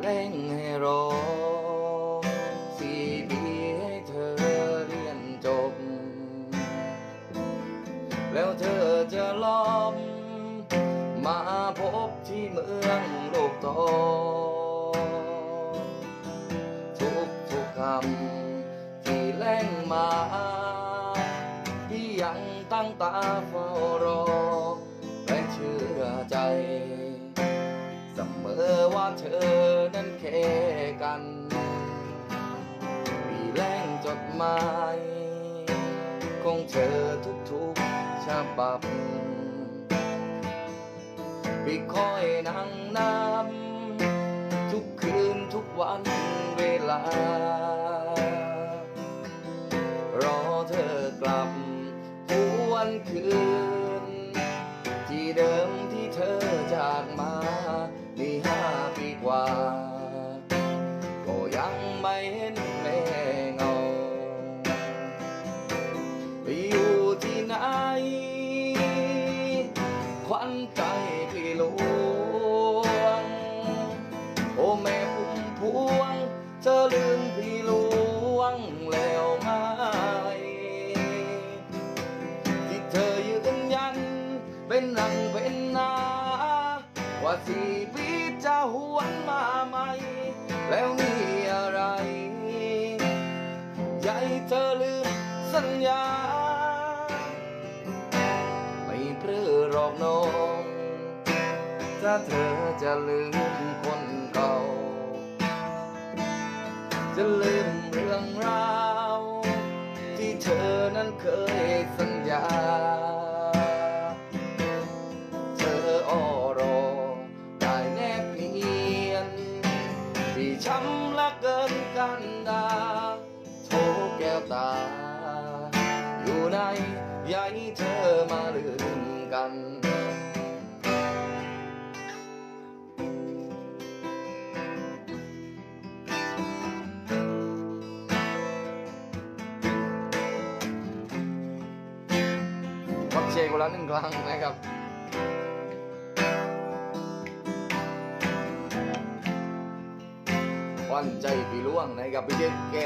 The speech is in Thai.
เร่งให้รอสี่ปีให้เธอเรียนจบ แล้วเธอจะล้อม มาพบที่เมืองโลกโตทุกทุกคำที่แล่งมา ที่ยังตั้งตาเฝ้ารอ และเชื่อใจ เสมอว่าเธอ กัน มีแรงจดหมายของเธอทุกๆฉบับพี่คอยนั่งน้ำทุกคืนทุกวันเวลา รอเธอกลับหวนคืน ที่เดิมที่เธอจากมา ว่าสี่ปีจะหวนมาใหม่ แล้วนี่อะไร ใจเธอลืมสัญญา ไม่เพื่อหรอกน้องถ้าเธอจะลืมคนเก่า จะลืมเรื่องราว ที่เธอนั้นเคยสัญญา ดาโทแก้วตา อยู่ในใยเธอมาลืมกันวักเชคนละหนึ่งครั้งนะครับ วันใจพี่ล่วงนะครับพี่เจ๊แก